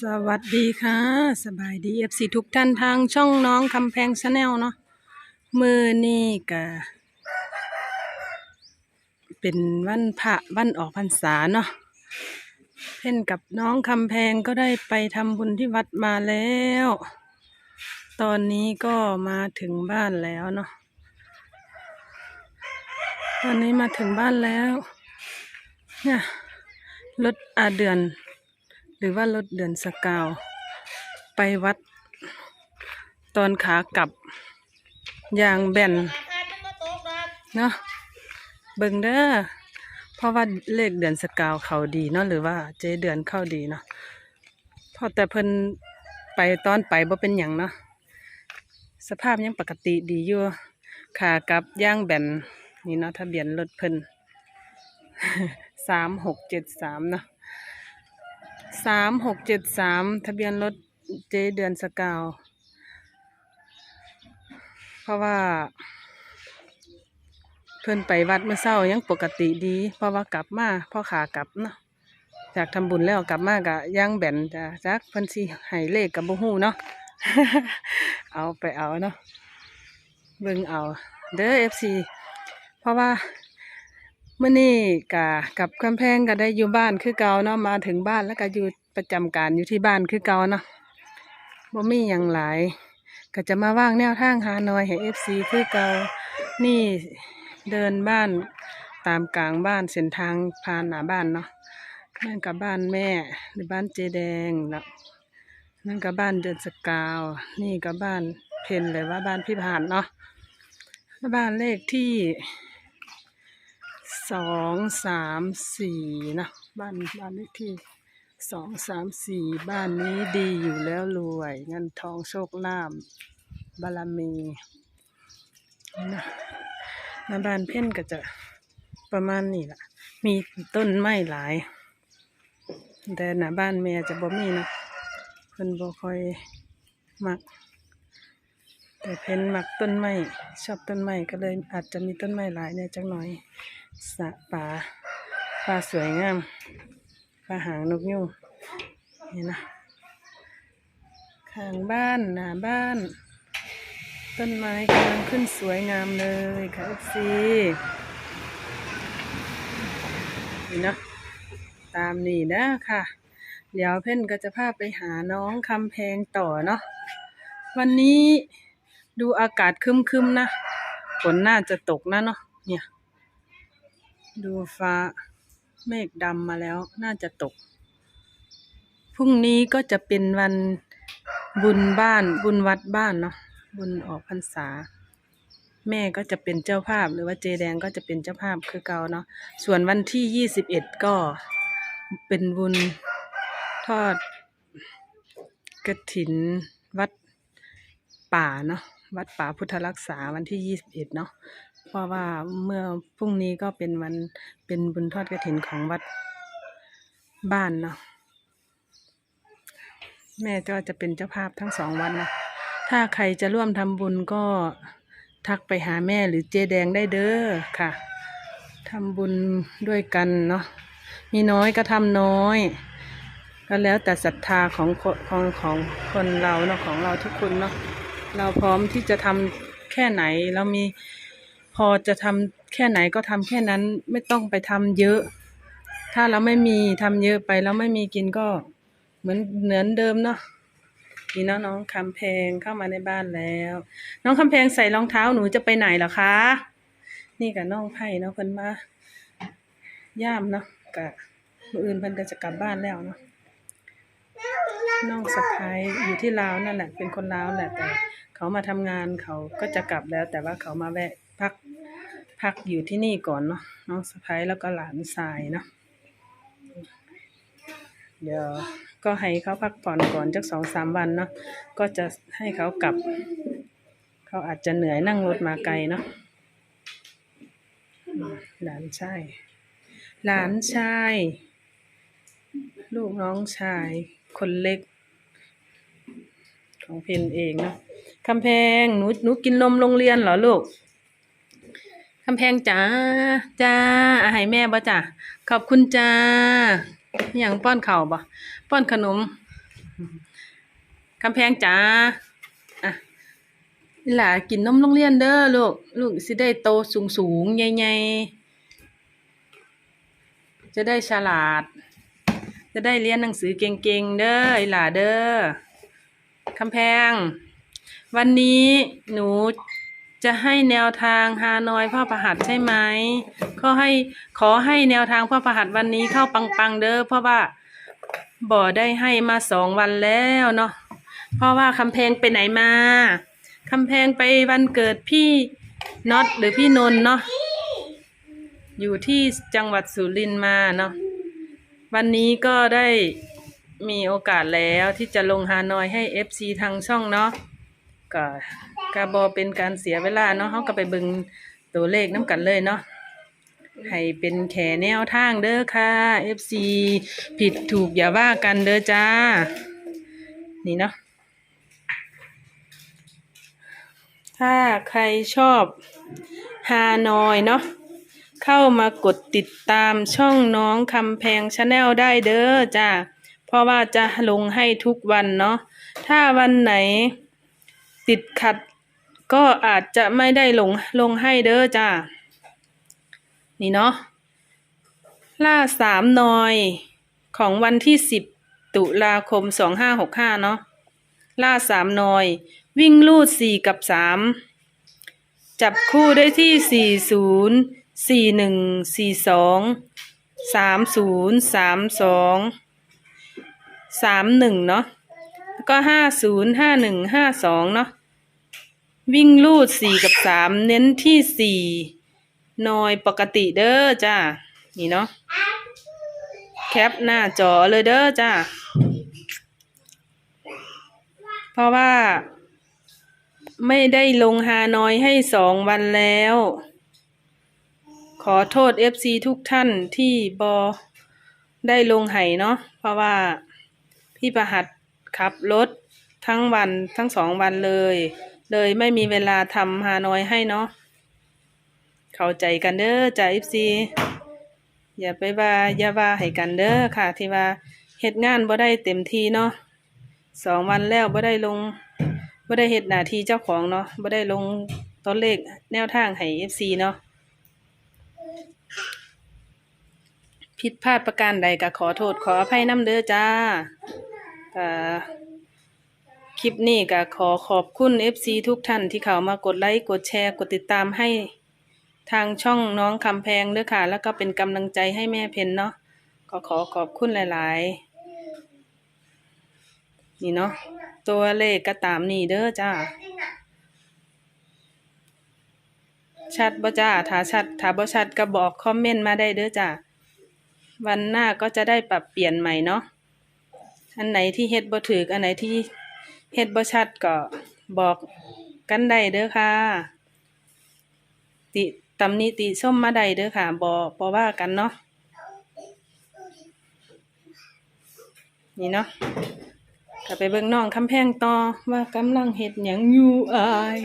สวัสดีค่ะ สบายดีเอฟซีทุกท่านทางช่องน้องคำแพงชาแนลเนาะมือนี่กะเป็นวันพระวันออกพรรษาเนาะเพ่นกับน้องคำแพงก็ได้ไปทำบุญที่วัดมาแล้ว ตอนนี้ก็มาถึงบ้านแล้วเนาะตอนนี้มาถึงบ้านแล้ว เนี่ยรถอาเดือน รือว่ารถเดือนสกาว ไปวัด ตอนขากลับยางแบนเนาะเบิ่งเด้อเพราะว่าเลขเดือนสกาวเขาดีเนาะหรือว่าเจเดือนเข้าดีเนาะเพอแต่เพิ่นไปตอนไปบ่เป็นหยังเนาะสภาพยังปกติดีอยู่ขากลับย่างแบนนี่เนาะทะเบียนรถเพิ่นสามหกเจ็ดสามเนาะ สามหกเจ็ดสามทะเบียนรถเจเดือนสกาว เพราะว่า เพิ่อนไปวัดเมื่อเช้ายังปกติดี เพราะว่ากลับมาพ่อขากลับเนาะจากทำบุญแล้วกลับมากะย่างแบนจ้ะจักเพิ่นสิให้เลขกับบ่ฮู้เนาะ เอาไปเอาเนาะเบิ่งเอา เด้อ FC เพราะว่า มื่อนี้กะกับคำแพงก็ได้อยู่บ้านคือเก่าเนาะมาถึงบ้านแล้วก็อยู่ประจำการอยู่ที่บ้านคือเก่าเนาะบ่มีอย่างหลายก็จะมาว่างแนวทางหาหน่อยให้เอฟซีคือเก่านี่เดินบ้านตามกลางบ้านเส้นทางผ่านหน้าบ้านเนาะนั่นกับบ้านแม่หรือบ้านเจแดงแล้วนั่นกับบ้านเดินสกาว นี่กับบ้านเพนเลยว่าบ้านพี่ผ่านเนาะบ้านเลขที่ สองสามสี่นะบ้านบ้านเลขที่สองสามสี่บ้านนี้ดีอยู่แล้วรวยเงินทองโชคลาภบารมีนะหน้าบ้านเพ่นก็จะประมาณนี้ล่ะ มีต้นไม้หลาย แต่หน้าบ้านแม่จะบ่มีนะเพิ่นบ่ค่อยมัก แต่เพ้นมักต้นไม้ชอบต้นไม้ก็เลยอาจจะมีต้นไม้หลายเนี่ยจักหน่อย สระป่าป่าสวยงามป่าหางนกยูงนี่นะข้างบ้านหน้าบ้าน ต้นไม้กำลังขึ้นสวยงามเลยค่ะซีนี่เนาะตามนี่นะค่ะ เดี๋ยวเพ่นก็จะพาไปหาน้องคำแพงต่อเนาะวันนี้ดูอากาศคึมๆนะฝนน่าจะตกนะเนาะเนี่ย ดูฟ้า เมฆดำมาแล้วน่าจะตก พรุ่งนี้ก็จะเป็นวันบุญบ้าน บุญวัดบ้านเนาะบุญออกพรรษา แม่ก็จะเป็นเจ้าภาพ หรือว่าเจแดงก็จะเป็นเจ้าภาพคือเก่าเนาะส่วนวันที่ยี่สิบเอ็ดก็เป็นบุญทอดกระถินวัดป่าเนาะวัดป่าพุทธรักษาวันที่ยี่สิบเอ็ดเนาะ เพราะว่าเมื่อพรุ่งนี้ก็เป็นวันเป็นบุญทอดกระถินของวัดบ้านเนาะแม่ก็จะเป็นเจ้าภาพทั้งสองวันนะถ้าใครจะร่วมทำบุญก็ทักไปหาแม่หรือเจแดงได้เด้อค่ะทำบุญด้วยกันเนาะมีน้อยก็ทำน้อย ก็แล้วแต่ศรัทธาของของของคนเราเนาะของเราทุกคนเนาะเราพร้อมที่จะทำแค่ไหนเรามี พอจะทำแค่ไหนก็ทำแค่นั้นไม่ต้องไปทำเยอะ ถ้าเราไม่มีทำเยอะไปแล้วไม่มีกินก็เหมือนเหมือนเดิมเนาะนี่เนาะน้องคำแพงเข้ามาในบ้านแล้ว น้องคำแพงใส่รองเท้าหนูจะไปไหนหรอคะ นี่กับน้องไผ่เนาะเพิ่นมาย่ามเนาะกะมืออื่นเพิ่นก็จะกลับบ้านแล้วเนาะน้องสะพ้ายอยู่ที่ลาวนั่นแหละ เป็นคนลาวแหละแต่เขามาทำงานเขาก็จะกลับแล้ว แต่ว่าเขามาแวะพัก พักอยู่ที่นี่ก่อนเนาะน้องสะพ้ายแล้วก็หลานชายเนาะเดี๋ยวก็ให้เขาพักผ่อนก่อนจักสองสามวันเนาะก็จะให้เขากลับ เขาอาจจะเหนื่อยนั่งรถมาไกลเนาะหลานชายหลานชาย ลูกน้องชาย คนเล็ก ของเพนเองเนาะคำแพงหนูหนูกินนมโรงเรียนเหรอลูก คำแพงจ้าจ้าอาหายแม่บ่จ้ะขอบคุณจ้าอย่างป้อนเข่าบ่ป้อนขนมคำแพงจ๋าอะหล่ะกินนมโรงเรียนเด้อลูกลูกสิได้โตสูงสูงๆใหญ่ๆจะได้ฉลาด จะได้เรียนหนังสือเก่งๆเด้อไอ้หล่าเด้อคำแพง วันนี้หนู จะให้แนวทางฮานอยพ่อประหัสใช่ไหมขอให้ขอให้แนวทางพ่อประหัสวันนี้เข้าปังๆเด้อเพราะว่าบ่ได้ให้มาสองวันแล้วเนาะเพราะว่าคำแพงไปไหนมาคำแพงไปวันเกิดพี่น็อตหรือพี่นนท์เนาะอยู่ที่จังหวัดสุรินทร์มาเนาะวันนี้ก็ได้มีโอกาสแล้วที่จะลงฮานอยให้ FC ทางช่องเนาะก็ กาบอเป็นการเสียเวลาเนาะเขาก็ไปเบิ่งตัวเลขน้ำกันเลยเนาะให้เป็นแขแนวทางเด้อค่ะ FC ผิดถูกอย่าว่ากันเด้อจ้า นี่เนาะถ้าใครชอบฮานอยเนาะเข้ามากดติดตามช่องน้องคำแพงชาแนลได้เด้อจ้าเพราะว่าจะลงให้ทุกวันเนาะถ้าวันไหนติดขัด ก็อาจจะไม่ได้ลงลงให้เด้อจ้า นี่เนาะ ล่าสามนอยของวันที่สิบตุลาคมสองห้าหกห้าเนาะ ล่าสามนอย วิ่งลูดสี่กับสาม จับคู่ได้ที่สี่ศูนย์สี่หนึ่งสี่สองสามศูนย์สามสองสามหนึ่งเนาะ แล้วก็ห้าศูนย์ห้าหนึ่งห้าสองเนาะ วิ่งลูดสี่กับสามเน้นที่สี่นอยปกติเด้อจ้านี่เนาะแคปหน้าจอเลยเด้อจ้าเพราะว่า ไม่ได้ลงฮานอยให้สองวันแล้ว ขอโทษ FC ทุกท่านที่บอได้ลงไห้เนาะเพราะว่าพี่ประหัดขับรถทั้งวันทั้งสองวันเลย เลยไม่มีเวลาทำฮานอยให้เนาะเข้าใจกันเด้อจ้าอิฟซีอย่าไปว่าอย่าว่าให้กันเด้อค่ะ ที่ว่าเฮ็ดงานบ่ได้เต็มที่เนาะสองวันแล้วบ่ได้ลงบ่ได้เฮ็ดหน้าที่เจ้าของเนาะบ่ได้ลงตัวเลขแนวทางให้เอฟซีเนาะผิดพลาดประการใดก็ขอโทษขออภัยน้ำเด้อจ้าก็ค ลิปนี้ก็ขอขอบคุณ FC ทุกท่านที่เข้ามากดไลค์กดแชร์กดติดตามให้ทางช่องน้องคำแพงด้อค่ะ แล้วก็เป็นกำลังใจให้แม่เพนเนาะก็ขอขอบคุณหลาย ๆ นี่เนาะตัวเลขก็ตามนี่เด้อจ้าชัดบ่จ้าถ้าชัดถ้าบ่ชัดก็บอกคอมเมนต์มาได้เด้อจ้าวันหน้าก็จะได้ปรับเปลี่ยนใหม่เนาะอันไหนที่เฮ็ดบ่ถูกอันไหนที่ เฮ็ดบ่ชัดก็บอกกันได้เด้อค่ะ ติตำหนิติส้มมาได้เด้อค่ะบ่บ่ว่ากันเนาะนี่เนาะก็ไปเบิ่งน้องคำแพงต่อว่ากำลังเฮ็ดหยังอยู่อาย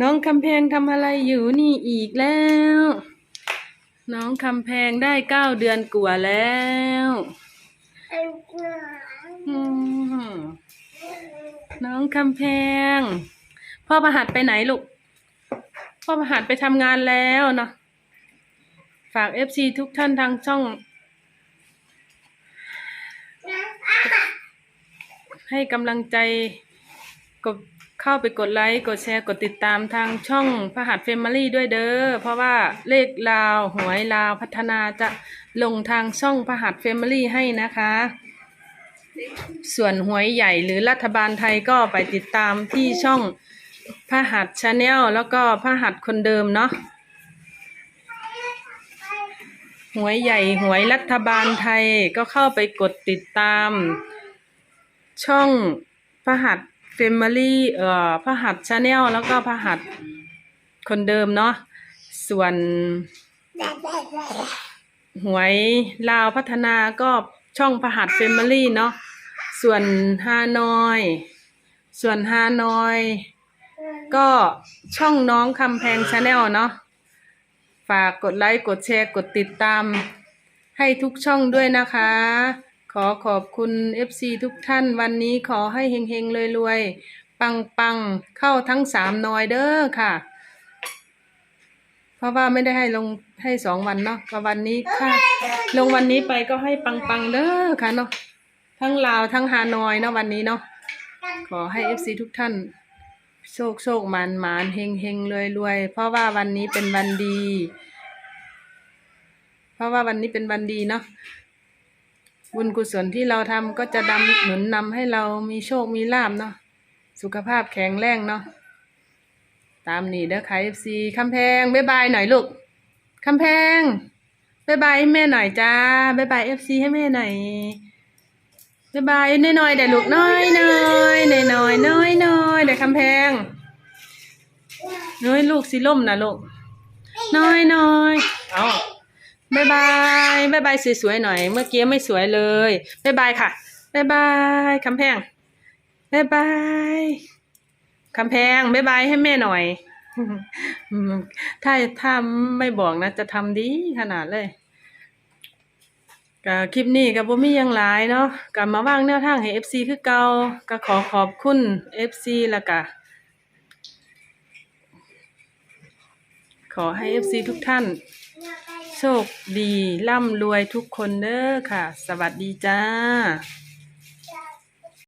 น้องคำแพงทำอะไรอยู่นี่อีกแล้ว น้องคำแพงได้เก้าเดือนกว่าแล้วอืม น้องคำแพง พ่อประหัดไปไหนลูก พ่อประหัดไปทำงานแล้วเนาะฝากเอฟซีทุกท่านทางช่อง ให้กำลังใจกดเข้าไปกดไลค์ กดแชร์ กดติดตามทางช่องพหัสเฟมิลี่ด้วยเด้อ เพราะว่าเลขลาวหวยลาวพัฒนาจะลงทางช่องพหัสเฟมิลี่ให้นะคะ ส่วนหวยใหญ่หรือรัฐบาลไทยก็ไปติดตามที่ช่องพระหัสชาแนลแล้วก็พระหัสคนเดิมเนาะหวยใหญ่หวยรัฐบาลไทยก็เข้าไปกดติดตาม ช่องพระหัสเฟมิลี่เอ่อพระหัสชาแนลแล้วก็พระหัสคนเดิมเนาะส่วนหวยลาวพัฒนาก็ ช่องพหัสเฟมิลี่เนาะส่วนฮานอย ส่วนฮานอย ก็ช่องน้องคำแพงชาแนลเนาะฝากกดไลค์ กดแชร์ กดติดตาม ให้ทุกช่องด้วยนะคะ ขอขอบคุณ FC ทุกท่านวันนี้ขอให้เฮงๆรวยๆ ปังๆ เข้าทั้งสามนอยเด้อค่ะ ราะว่าไม่ได้ให้ลงให้สองวันเนาะก็วันนี้ค่ะ ลงวันนี้ไปก็ให้ปังๆเด้อค่ะเนาะทั้งลาวทั้งฮานอยเนาะวันนี้เนาะขอให้ FC ทุกท่าน โชคโชคหมานหมานเฮงเฮงรวยรวยเพราะว่าวันนี้เป็นวันดี เพราะว่าวันนี้เป็นวันดีเนาะบุญกุศลที่เราทำก็จะดำหนุนนำให้เรามีโชคมีลาบเนาะสุขภาพแข็งแรงเนาะ ตามนี่เด้อค่ะ FC คำแพงบ๊ายบายหน่อยลูกคำแพงบ๊ายบายให้แม่หน่อยจ้าบ๊ายบาย FC ให้แม่หน่อยบ๊ายบายน้อยๆเดี๋ยวลูกน้อยๆน้อยน้อยน้อยน้อยเดี๋ยวคำแพงน้อยลูกสิล่มนะลูกน้อยน้อยเอาบายบายบายบายสวยๆหน่อย เมื่อกี้ไม่สวยเลยบายบายค่ะบายบายคำแพงบายบาย คำแพงบายบายให้แม่หน่อย ถ้าถ้าไม่บอกนะ จะทำดีขนาดเลยก็คลิปนี้กับบ่มียังหลายเนาะก็มาว่างแนวทางให้ FC คือเก่าก็ขอขอบคุณ FC แล้วก็ขอให้ FC ทุกท่าน โชคดี ร่ำรวยทุกคนเด้อค่ะ สวัสดีจ้า